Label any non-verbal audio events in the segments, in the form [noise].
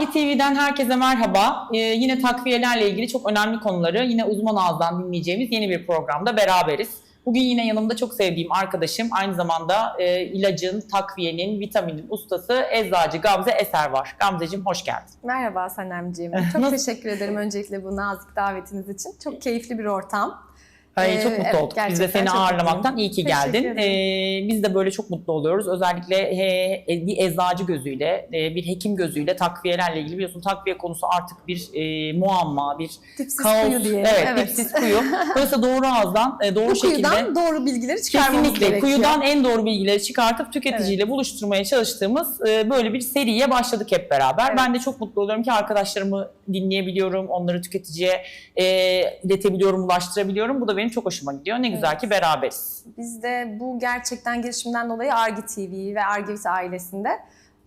Argi TV'den herkese merhaba. Ee, yine takviyelerle ilgili çok önemli konuları yine uzman ağızdan dinleyeceğimiz yeni bir programda beraberiz. Bugün yine yanımda çok sevdiğim arkadaşım, aynı zamanda e, ilacın, takviyenin, vitaminin ustası Eczacı Gamze Eser var. Gamzeciğim hoş geldin. Merhaba Sanemciğim. [laughs] Çok teşekkür ederim öncelikle bu nazik davetiniz için. Çok keyifli bir ortam. Ay, Ee, çok mutlu evet, olduk. Biz de seni ağırlamaktan iyi ki geldin. Ee, biz de böyle çok mutlu oluyoruz. Özellikle he, bir eczacı gözüyle, e, bir hekim gözüyle takviyelerle ilgili biliyorsun takviye konusu artık bir e, muamma, bir Dipsiz kaos. kuyu diye. Evet, dipsiz kuyu. [laughs] Dolayısıyla doğru ağızdan, e, doğru Bu şekilde kuyudan doğru bilgileri çıkarmamız Kesinlikle gerekiyor. kuyudan en doğru bilgileri çıkartıp tüketiciyle buluşturmaya çalıştığımız e, böyle bir seriye başladık hep beraber. Evet. Ben de çok mutlu oluyorum ki arkadaşlarımı dinleyebiliyorum, onları tüketiciye e, iletebiliyorum, ulaştırabiliyorum. Bu da benim çok hoşuma gidiyor. Ne güzel Evet. ki beraberiz. Biz de bu gerçekten girişimden dolayı Argi TV ve Argivit ailesinde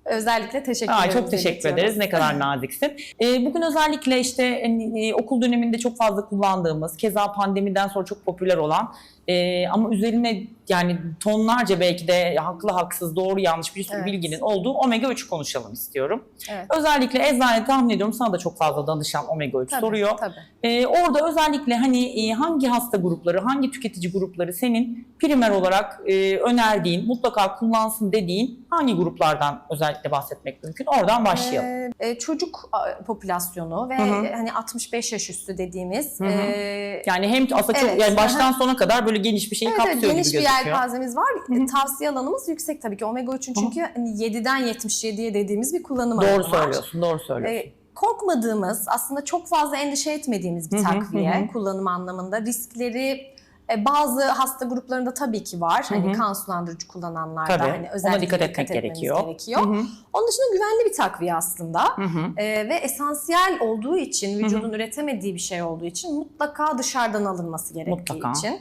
özellikle teşekkür ediyoruz. çok teşekkür iletiyoruz. ederiz. Ne kadar naziksin. E, bugün özellikle işte hani, e, okul döneminde çok fazla kullandığımız, keza pandemiden sonra çok popüler olan e, ama üzerine yani tonlarca belki de haklı haksız, doğru yanlış bir sürü Evet. bilginin olduğu omega 3 konuşalım istiyorum. Evet. Özellikle eczane tahmin ediyorum sana da çok fazla danışan omega 3 Tabii, soruyor. Tabii. Ee, orada özellikle hani e, hangi hasta grupları, hangi tüketici grupları senin primer olarak e, önerdiğin, mutlaka kullansın dediğin hangi gruplardan özellikle bahsetmek mümkün? Oradan başlayalım. Ee, e, çocuk popülasyonu ve Hı hı. hani 65 yaş üstü dediğimiz e, yani hem aslında çok Evet, yani baştan sona kadar böyle geniş bir şeyi Evet, evet, kapsıyor geniş gibi bir gözüküyor. yelpazemiz var. Hı hı. Tavsiye alanımız yüksek tabii ki. Omega 3'ün Hı hı. çünkü hani 7'den 77'ye dediğimiz bir kullanım alanı Doğru var. söylüyorsun, doğru söylüyorsun. Ee, korkmadığımız, aslında çok fazla endişe etmediğimiz bir Hı hı, takviye hı hı. kullanım anlamında. Riskleri e, bazı hasta gruplarında tabii ki var. Hı Hani hı. kan sulandırıcı kullananlarda Tabii, hani ona özellikle dikkat etmek gerekiyor. gerekiyor. Hı hı, Onun dışında güvenli bir takviye aslında. hı hı. Ee, ve esansiyel olduğu için, hı. vücudun üretemediği bir şey olduğu için mutlaka dışarıdan alınması gerektiği Mutlaka. için.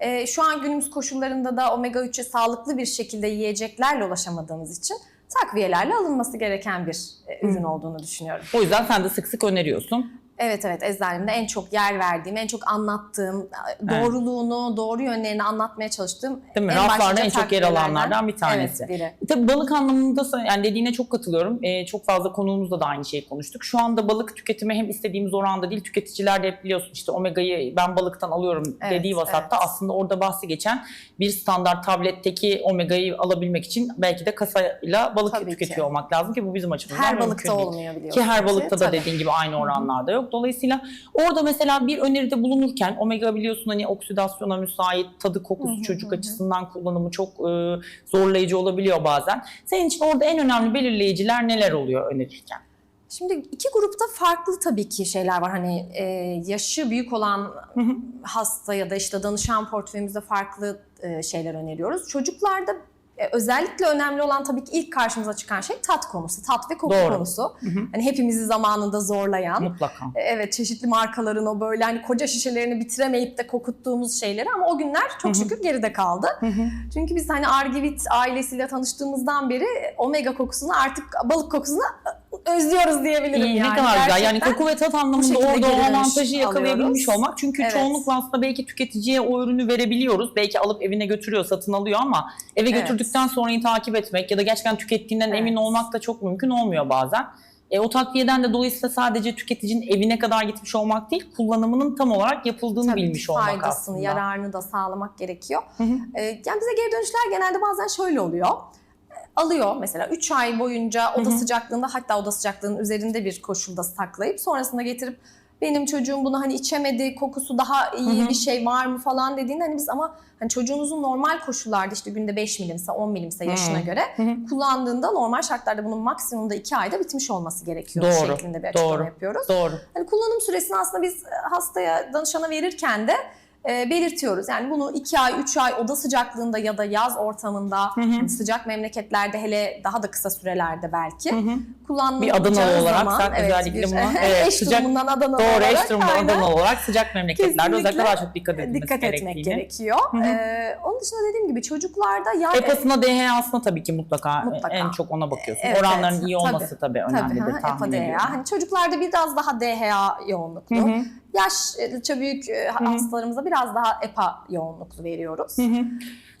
Ee, şu an günümüz koşullarında da omega 3'e sağlıklı bir şekilde yiyeceklerle ulaşamadığımız için takviyelerle alınması gereken bir e, ürün olduğunu düşünüyorum. O yüzden sen de sık sık öneriyorsun. Evet evet eczanemde en çok yer verdiğim, en çok anlattığım, Evet. doğruluğunu, doğru yönlerini anlatmaya çalıştığım Değil mi? en Raflarda en çok yer alanlardan bir tanesi. Evet biri. Tabii balık anlamında yani dediğine çok katılıyorum. Ee, çok fazla konuğumuzda da aynı şeyi konuştuk. Şu anda balık tüketimi hem istediğimiz oranda değil. Tüketiciler de hep biliyorsun işte omegayı ben balıktan alıyorum Evet, dediği vasatta evet. aslında orada bahsi geçen bir standart tabletteki omegayı alabilmek için belki de kasayla balık Tabii tüketiyor ki. olmak lazım ki bu bizim açımızdan Her balıkta olmuyor biliyorsun. Ki her balıkta da Tabii. dediğin gibi aynı oranlarda yok. Dolayısıyla orada mesela bir öneride bulunurken omega biliyorsun hani oksidasyona müsait, tadı kokusu çocuk açısından kullanımı çok e, zorlayıcı olabiliyor bazen. Senin için orada en önemli belirleyiciler neler oluyor önerirken? Şimdi iki grupta farklı tabii ki şeyler var. Hani e, yaşı büyük olan hasta ya da işte danışan portföyümüzde farklı e, şeyler öneriyoruz. Çocuklarda e, özellikle önemli olan tabii ki ilk karşımıza çıkan şey tat konusu, tat ve koku Doğru. konusu. Hı hı. Hani hepimizi zamanında zorlayan. Mutlaka. E, Evet çeşitli markaların o böyle hani koca şişelerini bitiremeyip de kokuttuğumuz şeyleri ama o günler çok Hı hı. şükür geride kaldı. Hı hı. Çünkü biz hani Argivit ailesiyle tanıştığımızdan beri omega kokusunu artık balık kokusunu özlüyoruz diyebilirim İyi, yani. ne kadar güzel. Yani Gerçekten. koku ve tat anlamında orada o avantajı yakalayabilmiş olmak. Çünkü Evet. çoğunlukla aslında belki tüketiciye o ürünü verebiliyoruz. Belki alıp evine götürüyor, satın alıyor ama eve Evet. götürdükten sonrayı takip etmek ya da gerçekten tükettiğinden Evet. emin olmak da çok mümkün olmuyor bazen. E, o takviyeden de dolayısıyla sadece tüketicinin evine kadar gitmiş olmak değil, kullanımının tam olarak yapıldığını Tabii bilmiş olmak faydasını, aslında. yararını da sağlamak gerekiyor. Hı hı. Ee, yani bize geri dönüşler genelde bazen şöyle oluyor. Alıyor mesela 3 ay boyunca oda Hı hı. sıcaklığında hatta oda sıcaklığının üzerinde bir koşulda saklayıp sonrasında getirip benim çocuğum bunu hani içemedi, kokusu daha iyi Hı hı. bir şey var mı falan dediğinde hani biz ama hani çocuğunuzun normal koşullarda işte günde 5 milimse 10 milimse yaşına Hı. göre Hı hı. kullandığında normal şartlarda bunun maksimumda 2 ayda bitmiş olması gerekiyor Doğru, şeklinde bir açıklama doğru. yapıyoruz. Doğru. Hani kullanım süresini aslında biz e, hastaya, danışana verirken de e, belirtiyoruz. Yani bunu 2 ay, 3 ay oda sıcaklığında ya da yaz ortamında Hı hı. hani sıcak memleketlerde hele daha da kısa sürelerde belki Hı hı. kullanılacağı Bir Adanalı olarak zaman, sen özellikle bir- buna [laughs] evet, eş sıcak- durumundan Adanalı Doğru olarak eş durumda aynen, Adana olarak sıcak memleketlerde özellikle daha çok dikkat edilmesi dikkat etmek gerekiyor. Hı hı. Ee, onun dışında dediğim gibi çocuklarda yani EPA'sına DHA'sına tabii ki mutlaka, Mutlaka. en çok ona bakıyorsun. Evet, Oranların evet. iyi olması tabii, Tabii, önemlidir ha, tahmin ediyorum. DHA. Hani çocuklarda biraz daha DHA yoğunluklu. Hı hı. Yaşça büyük e, hastalarımıza biraz daha EPA yoğunluklu veriyoruz. Hı hı.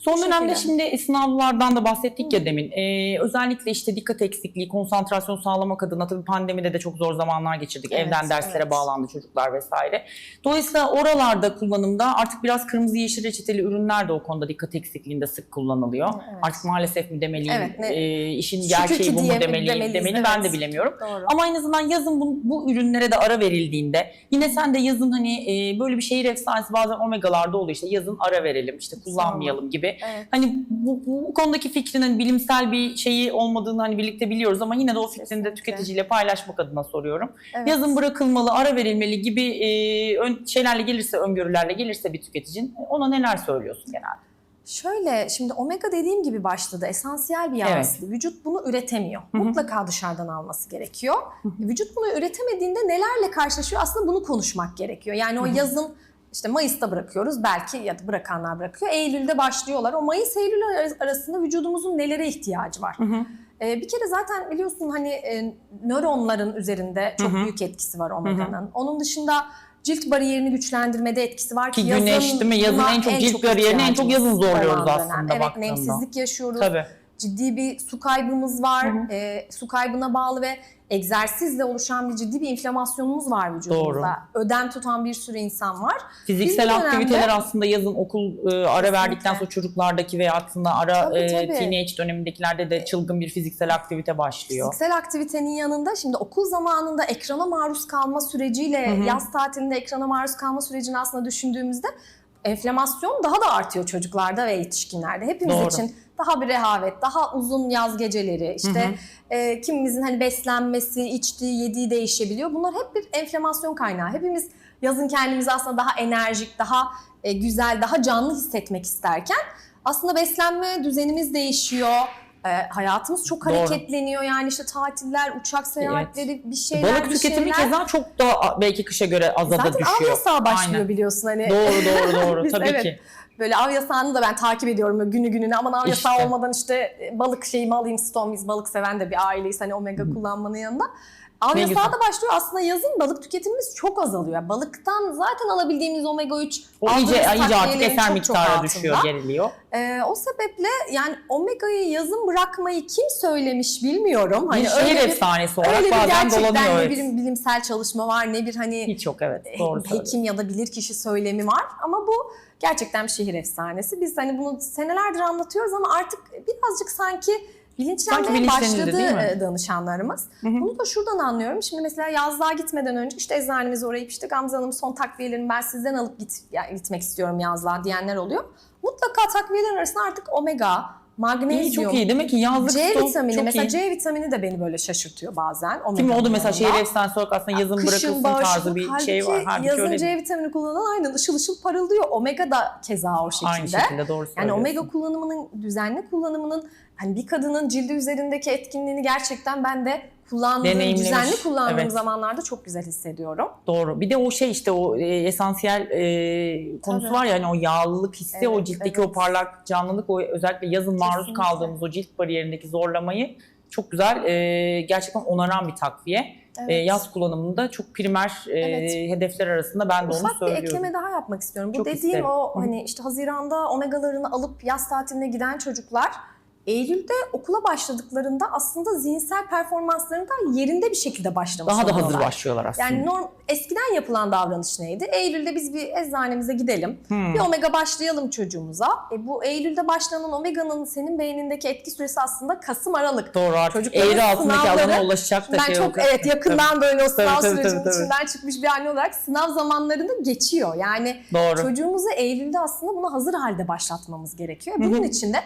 Son dönemde şimdi sınavlardan da bahsettik ya demin. Ee, özellikle işte dikkat eksikliği, konsantrasyon sağlamak adına tabii pandemide de çok zor zamanlar geçirdik. Evet, Evden derslere evet. bağlandı çocuklar vesaire. Dolayısıyla oralarda kullanımda artık biraz kırmızı yeşil reçeteli ürünler de o konuda dikkat eksikliğinde sık kullanılıyor. Evet. Artık maalesef mi demeliyim, Evet, ne- e, işin gerçeği bu mu demeliyim, demeli ben de evet. bilemiyorum. Doğru. Ama en azından yazın bu, bu ürünlere de ara verildiğinde yine sen de yazın hani e, böyle bir şehir efsanesi bazen omegalarda oluyor işte yazın ara verelim işte kullanmayalım gibi. Evet. Hani bu, bu, konudaki fikrinin bilimsel bir şeyi olmadığını hani birlikte biliyoruz ama yine de o fikrini de tüketiciyle paylaşmak adına soruyorum. Evet. Yazın bırakılmalı, ara verilmeli gibi e, ön, şeylerle gelirse, öngörülerle gelirse bir tüketicin ona neler söylüyorsun genelde? Şöyle şimdi omega dediğim gibi başladı. Esansiyel bir yağ Evet. asidi. Vücut bunu üretemiyor. hı. Mutlaka dışarıdan alması gerekiyor. Vücut bunu üretemediğinde nelerle karşılaşıyor? Aslında bunu konuşmak gerekiyor. Yani o yazın işte Mayıs'ta bırakıyoruz belki ya da bırakanlar bırakıyor. Eylül'de başlıyorlar. O Mayıs-Eylül ar- arasında vücudumuzun nelere ihtiyacı var? Ee, bir kere zaten biliyorsun hani e, nöronların üzerinde çok Hı hı. büyük etkisi var omega'nın. Onun dışında cilt bariyerini güçlendirmede etkisi var ki, Ki güneş yazın değil mi? Yazın en çok cilt bariyerini en çok yazın zorluyoruz aslında Evet baktığında. nemsizlik yaşıyoruz. Tabii. Ciddi bir su kaybımız var. Hı hı. Ee, su kaybına bağlı ve egzersizle oluşan bir ciddi bir inflamasyonumuz var vücudumuzda. Doğru. Ödem tutan bir sürü insan var. Fiziksel Bizim aktiviteler dönemde- aslında yazın okul e, ara verdikten sonra çocuklardaki veya aslında ara Tabii, e, tabii. teenage dönemindekilerde de çılgın bir fiziksel aktivite başlıyor. Fiziksel aktivitenin yanında şimdi okul zamanında ekrana maruz kalma süreciyle Hı hı. yaz tatilinde ekrana maruz kalma sürecini aslında düşündüğümüzde enflamasyon daha da artıyor çocuklarda ve yetişkinlerde. Hepimiz Doğru. için daha bir rehavet, daha uzun yaz geceleri, işte e, kimimizin hani beslenmesi, içtiği, yediği değişebiliyor. Bunlar hep bir enflamasyon kaynağı. Hepimiz yazın kendimizi aslında daha enerjik, daha e, güzel, daha canlı hissetmek isterken aslında beslenme düzenimiz değişiyor. E, hayatımız çok Doğru. hareketleniyor. Yani işte tatiller, uçak seyahatleri, bir şeyler, Balık bir tüketimi şeyler. keza çok da belki kışa göre aza da Zaten av düşüyor. yasağı başlıyor Aynen. biliyorsun hani. Doğru doğru doğru [laughs] Biz tabii evet, ki. Böyle av yasağını da ben takip ediyorum günü gününe. Aman av yasağı İşte. olmadan işte e, balık şeyimi alayım Stone. Biz balık seven de bir aileyiz hani omega kullanmanın yanında. Güzel. da başlıyor. Aslında yazın balık tüketimimiz çok azalıyor. Yani Balıktan zaten alabildiğimiz omega 3 O iyice, iyice artık eser altında. düşüyor, geriliyor. Ee, o sebeple yani omega'yı yazın bırakmayı kim söylemiş bilmiyorum. Hani bir şehir öyle bir, efsanesi olarak öyle bazen gerçekten dolanıyor. ne bir bilimsel çalışma var ne bir hani Hiç yok evet. Doğru söylüyorsun. hekim ya da bilirkişi söylemi var ama bu gerçekten bir şehir efsanesi. Biz hani bunu senelerdir anlatıyoruz ama artık birazcık sanki bilinçlenmeye başladı değil mi? e, danışanlarımız. Hı hı. Bunu da şuradan anlıyorum. Şimdi mesela yazlığa gitmeden önce işte eczanemize uğrayıp işte Gamze Hanım son takviyelerini ben sizden alıp git, yani gitmek istiyorum yazlığa diyenler oluyor. Mutlaka takviyelerin arasında artık omega, magnezyum, İyi, çok iyi. Demek ki yazlık C stok vitamini çok mesela iyi. C vitamini de beni böyle şaşırtıyor bazen. O da omega'nın mesela şehir efsanesi olarak aslında yazın Kışın bırakılsın tarzı bir halbuki şey var. Halbuki yazın öyle C vitamini kullanan aynen ışıl ışıl parıldıyor. Omega da keza o şekilde. Aynı şekilde doğru. Yani omega kullanımının, düzenli kullanımının hani bir kadının cildi üzerindeki etkinliğini gerçekten ben de kullandığım, düzenli kullandığım Evet. zamanlarda çok güzel hissediyorum. Doğru. Bir de o şey işte o e, esansiyel e, konusu Tabii. var ya hani o yağlılık hissi, o Evet, ciltteki evet. o parlak canlılık, o özellikle yazın maruz Kesinlikle. kaldığımız o cilt bariyerindeki zorlamayı çok güzel, e, gerçekten onaran bir takviye. Evet. E, yaz kullanımında çok primer e, Evet. hedefler arasında ben de onu Ufak bir söylüyorum. ekleme daha yapmak istiyorum. Bu Çok dediğim isterim. o hani işte Haziran'da omegalarını alıp yaz tatiline giden çocuklar Eylül'de okula başladıklarında aslında zihinsel performanslarında yerinde bir şekilde başlamış Daha da hazır oluyorlar. başlıyorlar aslında. Yani norm, eskiden yapılan davranış neydi? Eylül'de biz bir eczanemize gidelim. Hmm. Bir omega başlayalım çocuğumuza. E bu Eylül'de başlanan omega'nın senin beynindeki etki süresi aslında Kasım-Aralık. Doğru artık Çocukların eğri altındaki sınavları- alana ulaşacak da Ben şey çok olacak. evet yakından böyle o sınav Tabii, tabii, sürecinin tabii, tabii. içinden çıkmış bir anne olarak sınav zamanlarını geçiyor. Yani Doğru. çocuğumuzu Eylül'de aslında buna hazır halde başlatmamız gerekiyor. Bunun için de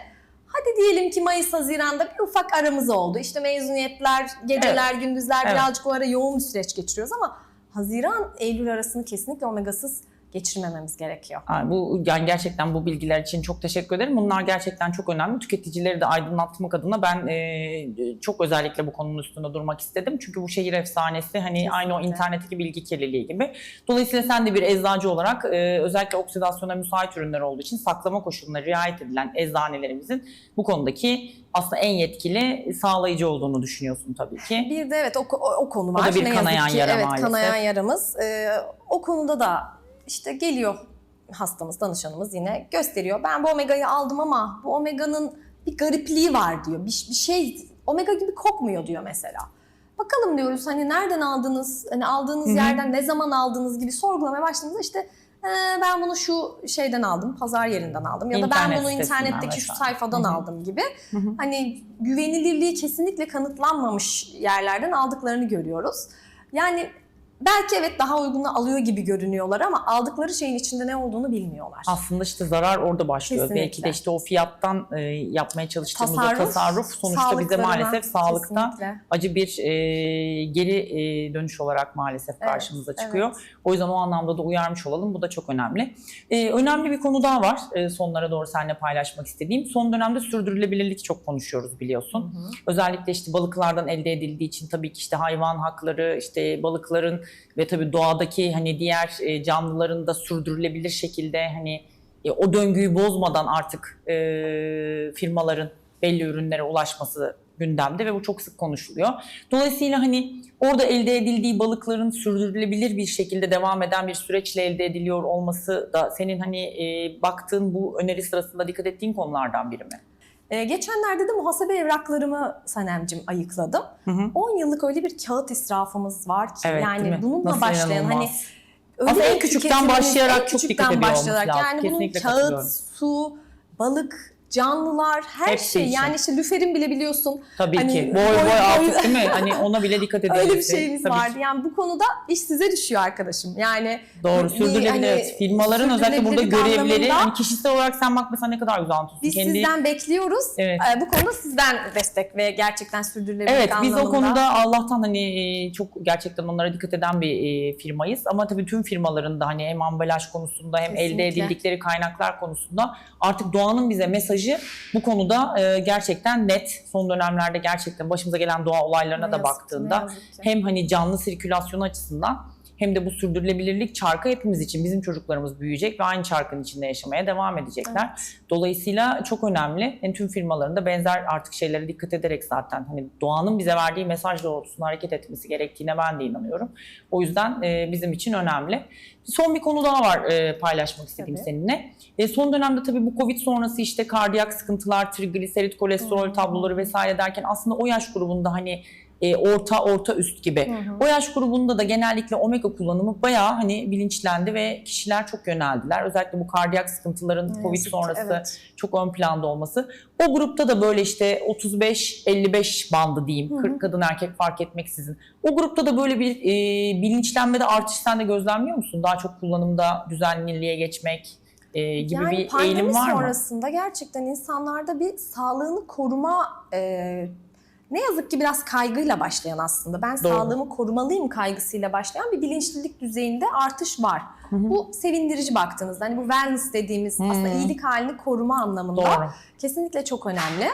hadi diyelim ki Mayıs Haziran'da bir ufak aramız oldu. İşte mezuniyetler, geceler, gündüzler Evet. birazcık o ara yoğun bir süreç geçiriyoruz ama Haziran Eylül arasını kesinlikle omegasız geçirmememiz gerekiyor. Yani bu yani gerçekten bu bilgiler için çok teşekkür ederim. Bunlar gerçekten çok önemli. Tüketicileri de aydınlatmak adına ben e, çok özellikle bu konunun üstünde durmak istedim. Çünkü bu şehir efsanesi hani Kesinlikle. aynı o internetteki bilgi kirliliği gibi. Dolayısıyla sen de bir eczacı olarak e, özellikle oksidasyona müsait ürünler olduğu için saklama koşullarına riayet edilen eczanelerimizin bu konudaki aslında en yetkili sağlayıcı olduğunu düşünüyorsun tabii ki. Bir de evet o, o, o konu O var. da bir ne yazık kanayan ki. yara evet, maalesef. kanayan yaramız. Ee, o konuda da işte geliyor hastamız, danışanımız yine gösteriyor. Ben bu omegayı aldım ama bu omeganın bir garipliği var diyor. Bir, bir şey omega gibi kokmuyor diyor mesela. Bakalım diyoruz hani nereden aldınız, hani aldığınız Hı hı. yerden ne zaman aldınız gibi sorgulamaya başladığımızda işte "Ee, ben bunu şu şeyden aldım, pazar yerinden aldım ya da ben İnternet bunu sitesinden internetteki şu sayfadan Hı hı. aldım gibi. Hı hı. Hani güvenilirliği kesinlikle kanıtlanmamış yerlerden aldıklarını görüyoruz. Yani belki evet daha uygunu alıyor gibi görünüyorlar ama aldıkları şeyin içinde ne olduğunu bilmiyorlar. Aslında işte zarar orada başlıyor. Kesinlikle. Belki de işte o fiyattan e, yapmaya çalıştığımız o Tasarruf, tasarruf sonuçta bize maalesef sağlıkta kesinlikle. acı bir e, geri e, dönüş olarak maalesef Evet, karşımıza çıkıyor. evet. O yüzden o anlamda da uyarmış olalım. Bu da çok önemli. E, önemli bir konu daha var e, sonlara doğru seninle paylaşmak istediğim. Son dönemde sürdürülebilirlik çok konuşuyoruz biliyorsun. Hı hı. Özellikle işte balıklardan elde edildiği için tabii ki işte hayvan hakları, işte balıkların ve tabii doğadaki hani diğer e, canlıların da sürdürülebilir şekilde hani e, o döngüyü bozmadan artık e, firmaların belli ürünlere ulaşması gündemde ve bu çok sık konuşuluyor. Dolayısıyla hani orada elde edildiği balıkların sürdürülebilir bir şekilde devam eden bir süreçle elde ediliyor olması da senin hani e, baktığın bu öneri sırasında dikkat ettiğin konulardan biri mi? Ee, geçenlerde de muhasebe evraklarımı Sanemcim ayıkladım. Hı hı. 10 yıllık öyle bir kağıt israfımız var ki Evet, yani bununla Nasıl başlayan inanılmaz? hani öyle Aslında en küçükten başlayarak en çok küçükten dikkat ediyor olmamız başlayarak. Yani bunun kağıt, su, balık, canlılar her Hepsi şey için. yani işte lüferin bile biliyorsun Tabii Hani ki. Boy boy- boy, artık değil mi? Hani ona bile dikkat ediyoruz. [laughs] öyle bir şeyimiz Tabii vardı. ki. Yani bu konuda iş size düşüyor arkadaşım. Yani Doğru. Sürdürülebilir. hani evet. Firmaların özellikle burada görevleri anlamında- hani kişisel olarak sen bak mesela ne kadar güzel anlatıyorsun. biz Kendi- sizden bekliyoruz. Evet. Ee, bu konuda sizden destek ve gerçekten sürdürülebilirlik Evet biz o anlamında. konuda Allah'tan hani e, çok gerçekten onlara dikkat eden bir e, firmayız ama tabii tüm firmaların da hani hem ambalaj konusunda hem elde Kesinlikle. edildikleri kaynaklar konusunda artık doğanın bize mesajı bu konuda e, gerçekten net. Son dönemlerde gerçekten başımıza gelen doğa olaylarına Ne da yazık baktığında hem hani canlı sirkülasyonu açısından hem de bu sürdürülebilirlik çarkı hepimiz için bizim çocuklarımız büyüyecek ve aynı çarkın içinde yaşamaya devam edecekler. Dolayısıyla çok önemli. Yani tüm firmaların da benzer artık şeylere dikkat ederek zaten hani doğanın bize verdiği mesaj doğrultusunda hareket etmesi gerektiğine ben de inanıyorum. O yüzden e, bizim için önemli. Son bir konu daha var e, paylaşmak istediğim Tabii. seninle. E, son dönemde tabii bu Covid sonrası işte kardiyak sıkıntılar, trigliserit, kolesterol Hmm. tabloları vesaire derken aslında o yaş grubunda hani e, orta orta üst gibi. Hı hı. O yaş grubunda da genellikle omega kullanımı bayağı hani bilinçlendi ve kişiler çok yöneldiler. Özellikle bu kardiyak sıkıntıların Ne Covid sonrası evet. çok ön planda olması. O grupta da böyle işte 35-55 bandı diyeyim. Hı hı. 40 kadın erkek fark etmeksizin. O grupta da böyle bir e, bilinçlenmede artış sen de gözlemliyor musun? Daha çok kullanımda düzenliliğe geçmek e, gibi yani bir pandemi eğilim var mı? sonrasında gerçekten insanlarda bir sağlığını koruma e, ne yazık ki biraz kaygıyla başlayan aslında. Ben Doğru. sağlığımı korumalıyım kaygısıyla başlayan bir bilinçlilik düzeyinde artış var. Bu sevindirici baktığınızda. Hani bu wellness dediğimiz Hı. aslında iyilik halini koruma anlamında Doğru. kesinlikle çok önemli.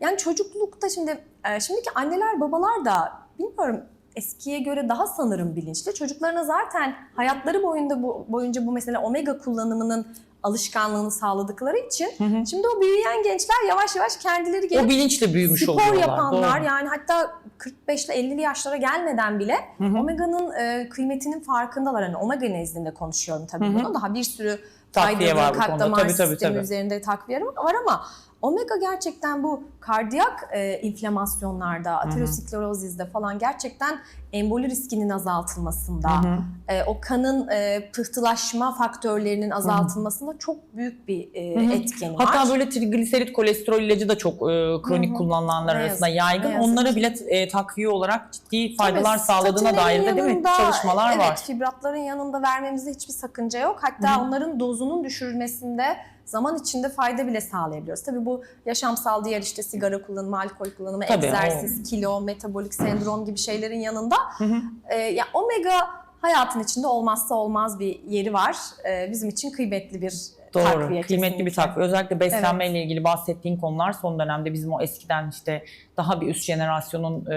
Yani çocuklukta şimdi e, şimdiki anneler babalar da bilmiyorum eskiye göre daha sanırım bilinçli. Çocuklarına zaten hayatları boyunda bu boyunca bu mesela omega kullanımının alışkanlığını sağladıkları için Hı hı. şimdi o büyüyen gençler yavaş yavaş kendileri O gelip bilinçle büyümüş spor oluyorlar. yapanlar Doğru. yani hatta 45 ile 50'li yaşlara gelmeden bile Hı hı. omega'nın e, kıymetinin farkındalar. Hani omega nezdinde konuşuyorum tabii Hı hı. bunu. Daha bir sürü Takviye var bu konuda. Tabii, tabii, tabii. üzerinde takviye var ama omega gerçekten bu kardiyak e, inflamasyonlarda, aterosklerozizde falan gerçekten emboli riskinin azaltılmasında, Hı hı. e, o kanın e, pıhtılaşma faktörlerinin azaltılmasında çok büyük bir e, Hı hı. etkeni var. Hatta böyle trigliserit kolesterol ilacı da çok e, kronik Hı hı. kullanılanlar Ne arasında yazık- yaygın. ne Onlara bile e, takviye olarak ciddi faydalar Tabii, sağladığına dair de değil mi çalışmalar yanında, var. Evet, fibratların yanında vermemizde hiçbir sakınca yok. Hatta Hı hı. onların dozunun düşürülmesinde zaman içinde fayda bile sağlayabiliyoruz. Tabii bu yaşamsal diğer işte sigara kullanımı, alkol kullanımı, Tabii, egzersiz, kilo, metabolik sendrom gibi şeylerin yanında Hı hı. e, ya omega hayatın içinde olmazsa olmaz bir yeri var. E, bizim için kıymetli bir Doğru, takviye kıymetli bir kesinlikle. takviye. Özellikle beslenmeyle ilgili bahsettiğin konular son dönemde bizim o eskiden işte daha bir üst jenerasyonun e,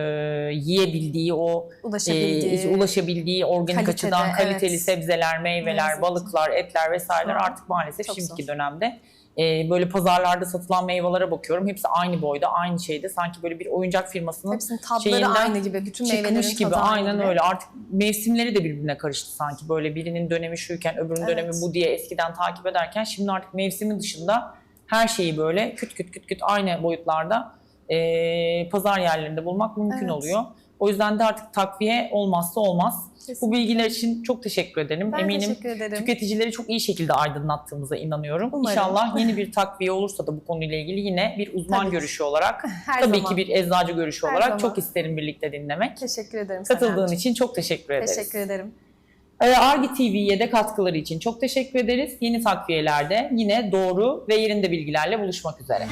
yiyebildiği o Ulaşabildiği. e, ulaşabildiği organik Kalitede, açıdan kaliteli evet. sebzeler, meyveler, balıklar, etler vesaireler artık maalesef çok şimdiki zor. dönemde e, böyle pazarlarda satılan meyvelere bakıyorum. Hepsi aynı boyda, aynı şeyde. Sanki böyle bir oyuncak firmasının Hepsinin şeyinden aynı gibi. Bütün meyvelerin çıkmış gibi. Aynen gibi. öyle. Artık mevsimleri de birbirine karıştı sanki. Böyle birinin dönemi şuyken öbürünün Evet. dönemi bu diye eskiden takip ederken şimdi artık mevsimin dışında her şeyi böyle küt küt küt küt aynı boyutlarda e, pazar yerlerinde bulmak mümkün Evet. oluyor. O yüzden de artık takviye olmazsa olmaz. Kesinlikle. Bu bilgiler için çok teşekkür ederim. Ben Eminim teşekkür ederim. tüketicileri çok iyi şekilde aydınlattığımıza inanıyorum. Umarım. İnşallah yeni bir [laughs] takviye olursa da bu konuyla ilgili yine bir uzman Tabii görüşü olarak, [laughs] Her tabii zaman. ki bir eczacı görüşü Her olarak zaman. çok isterim birlikte dinlemek. Teşekkür ederim Katıldığın için çok teşekkür ederiz. Teşekkür ederim. Ee, Argi TV'ye de katkıları için çok teşekkür ederiz. Yeni takviyelerde yine doğru ve yerinde bilgilerle buluşmak üzere.